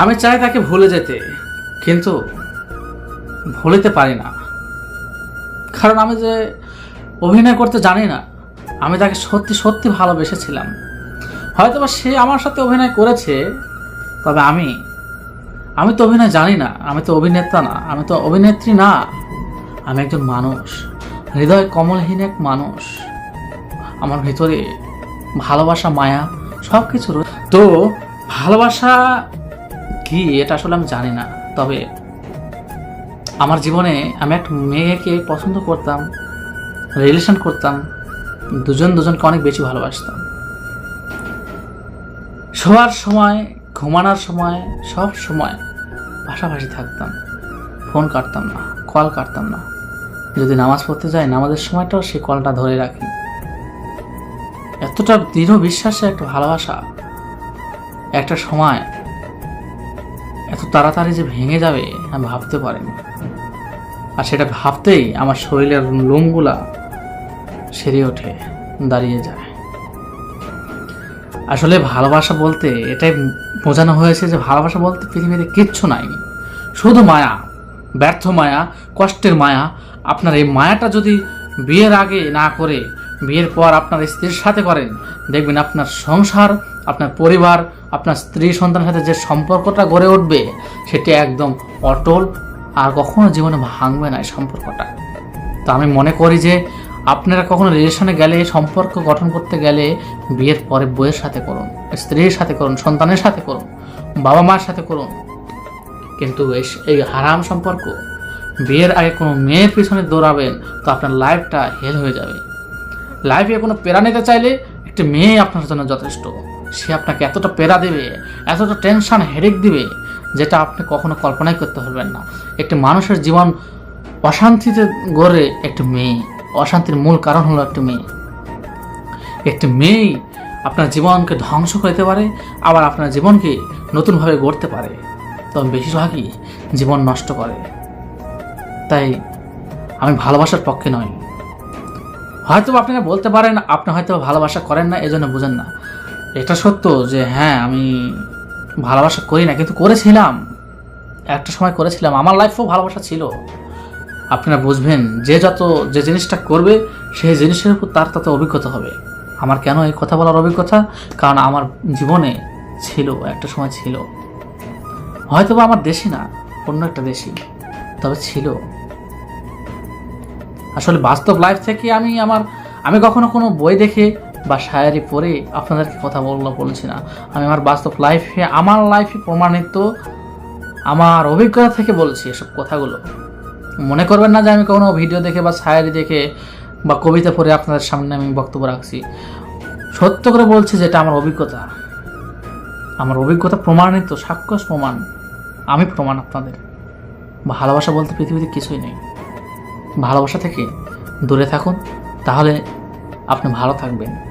আমি চাই তাকে ভুলে যেতে, কিন্তু ভুলিতে পারি না। কারণ আমি যে অভিনয় করতে জানি না, আমি তাকে সত্যি সত্যি ভালোবেসেছিলাম। হয়তো বা সে আমার সাথে অভিনয় করেছে, তবে আমি আমি তো অভিনয় জানি না, আমি তো অভিনেতা না, আমি তো অভিনেত্রী না। আমি একজন মানুষ, হৃদয় কমলহীন এক মানুষ। আমার ভিতরে ভালোবাসা, মায়া সব কিছু তো ভালোবাসা কি, এটা আসলে আমি জানি না। তবে আমার জীবনে আমি এক মেয়েকে পছন্দ করতাম রিলেশন করতাম, দুজন দুজনকে অনেক বেশি ভালোবাসতাম। শোয়ার সময়, ঘুমানোর সময়, সব সময় পাশাপাশি থাকতাম। ফোন কাটতাম না, কল কাটতাম না। যদি নামাজ পড়তে যাই, নামাজের সময়টাও সেই কলটা ধরে রাখি। এতটা দৃঢ় বিশ্বাসে একটা ভালোবাসা, একটা সময় এত তাড়াতাড়ি যে ভেঙে যাবে, আমি ভাবতে পারিনি। আর সেটা ভাবতেই আমার শরীরের লোমগুলা সেরে ওঠে, দাঁড়িয়ে যায়। আসলে ভালোবাসা বলতে এটাই বোঝানো হয়েছে যে ভালোবাসা বলতে পৃথিবীতে কিচ্ছু নাই। শুধু মায়া, ব্যর্থ মায়া, কষ্টের মায়া। আপনার এই মায়াটা যদি বিয়ের আগে না করে, বিয়ের পর আপনার স্ত্রীর সাথে করেন, দেখবেন আপনার সংসার আপনার পরিবার, আপনার স্ত্রী, সন্তানের সাথে যে সম্পর্কটা গড়ে উঠবে, সেটি একদম অটল আর কখনো জীবনে ভাঙবে না এই সম্পর্কটা। তো আমি মনে করি যে আপনারা কখনো রিলেশনে গেলে, সম্পর্ক গঠন করতে গেলে বিয়ের পরে বইয়ের সাথে করুন, স্ত্রীর সাথে করুন, সন্তানের সাথে করুন, বাবা মার সাথে করুন। কিন্তু এই- হারাম সম্পর্ক, বিয়ের আগে কোনো মেয়ের পিছনে দৌড়াবেন তো আপনার লাইফটা হেল হয়ে যাবে। লাইফে কোনো পেরা নিতে চাইলে একটি মেয়ে আপনার জন্য যথেষ্ট। সে আপনাকে এতটা পেরা দেবে, এতটা টেনশন হেডেক দিবে, যেটা আপনি কখনো কল্পনাই করতে পারবেন না। একটি মানুষের জীবন অশান্তিতে গড়ে একটি মেয়ে, অশান্তির মূল কারণ হলো একটি মেয়ে। একটি মেয়েই আপনার জীবনকে ধ্বংস করতে পারে, আবার আপনার জীবনকে নতুনভাবে গড়তে পারে। তবে বেশিরভাগই জীবন নষ্ট করে। তাই আমি ভালোবাসার পক্ষে নই। হয়তো আপনারা বলতে পারেন, আপনি হয়তো ভালোবাসা করেন না, এজন্য বুঝেন না। এটা সত্য যে হ্যাঁ আমি ভালোবাসা করি না, কিন্তু করেছিলাম। একটা সময় করেছিলাম। আমার লাইফেও ভালোবাসা ছিল। আপনারা বুঝবেন, যে যত, যে জিনিসটা করবে, সেই জিনিসের উপর তার তত অভিজ্ঞতা হবে। আমার কেন এই কথা বলার অভিজ্ঞতা? কারণ আমার জীবনে ছিল, একটা সময় ছিল। হয়তো বা আমার দেশি না, অন্য একটা দেশি, তবে ছিল। আসলে বাস্তব লাইফ থেকে আমি আমার, আমি কখনো কোনো বই দেখে বা শায়ারি পড়ে আপনাদেরকে কথা বলল বলছি না। আমি আমার বাস্তব লাইফে আমার লাইফে প্রমাণিত আমার অভিজ্ঞতা থেকে বলছি এসব কথাগুলো। মনে করবেন না যে আমি কোনো ভিডিও দেখে বা শায়ারি দেখে বা কবিতা পড়ে আপনাদের সামনে আমি বক্তব্য রাখছি। সত্য করে বলছি যেটা আমার অভিজ্ঞতা। আমার অভিজ্ঞতা প্রমাণিত, সাক্ষ্য প্রমাণ। আমি প্রমাণ আপনাদের। ভালোবাসা বলতে পৃথিবীতে কিছুই নেই। ভালোবাসা থেকে দূরে থাকুন, তাহলে আপনি ভালো থাকবেন।